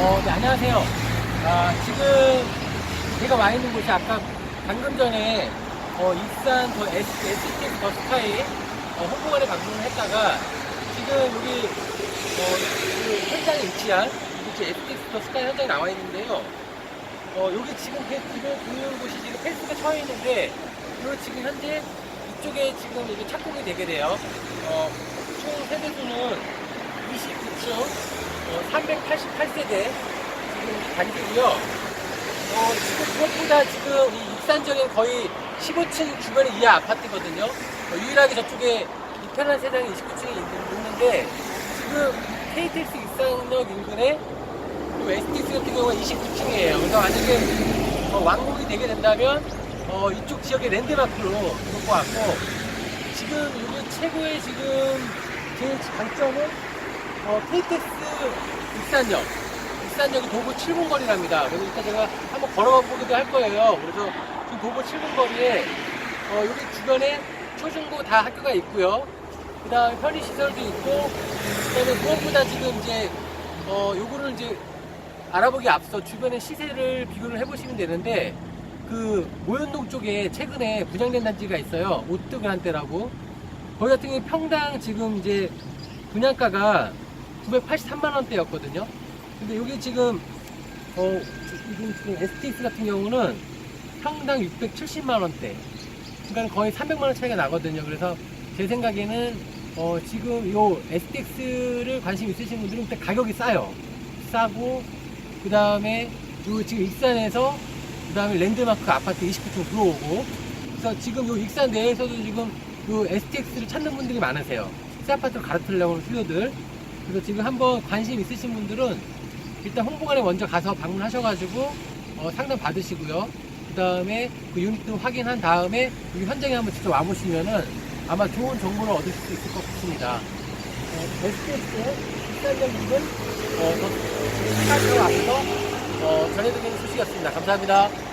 어, 네, 안녕하세요. 아, 지금 제가 와 있는 곳이 아까 방금 전에 어, 익산 더 S, STX 더 스카이 어, 홍보관에 방문을 했다가 지금 여기 어, 그 현장에 위치한 이제 STX 더 스카이 현장에 나와 있는데요. 어, 여기 지금 그, 지금 보는 곳이 지금 펜스가 처해 있는데 요 지금 현재 이쪽에 지금 이제 착공이 되게 돼요. 어, 총 세대수는 29층 어, 388세대 지금 단지고요. 어, 지금 무엇보다 지금 이 익산적인 거의 15층 주변에 이하 아파트거든요. 어, 유일하게 저쪽에 이 편한 세상에 29층이 있는데 지금 KTX 익산역 인근에 요 STX 같은 경우는 29층이에요. 그래서 만약에 어, 완공이 되게 된다면 어, 이쪽 지역의 랜드마크로 볼것 같고 지금 여기 최고의 지금 제일 장점은 어, KTX 익산역 익산역이 도보 7분 거리랍니다. 그래서 이따 제가 한번 걸어가 보기도 할 거예요. 그래서 지금 도보 7분 거리에 어, 여기 주변에 초중고 다 학교가 있고요. 그 다음에 편의시설도 있고, 그 다음에 무엇보다 지금 이제, 어, 요거를 이제 알아보기 앞서 주변의 시세를 비교를 해보시면 되는데, 그, 모현동 쪽에 최근에 분양된 단지가 있어요. 오뜨그란테라고. 거기 같은 경우에 평당 지금 이제 분양가가 983만 원대였거든요. 근데 여기 지금, 어, 지금, STX 같은 경우는 평당 670만 원대. 그러니까 거의 300만 원 차이가 나거든요. 그래서 제 생각에는 어, 지금 요 STX를 관심 있으신 분들은 일단 가격이 싸요. 싸고 그 다음에 요 지금 익산에서 그 다음에 랜드마크 아파트 29층 들어오고 그래서 지금 요 익산 내에서도 지금 요 STX를 찾는 분들이 많으세요. 새 아파트를 갈아타려고 하는 수요들. 그래서 지금 한번 관심 있으신 분들은 일단 홍보관에 먼저 가서 방문하셔가지고 어, 상담 받으시고요. 그 다음에 그 유니트 확인한 다음에 여기 현장에 한번 직접 와보시면은 아마 좋은 정보를 얻으실 수 있을 것 같습니다. 어, 식사적 인근 어, 더, 앞서 어, 전해드리는 소식이었습니다. 감사합니다.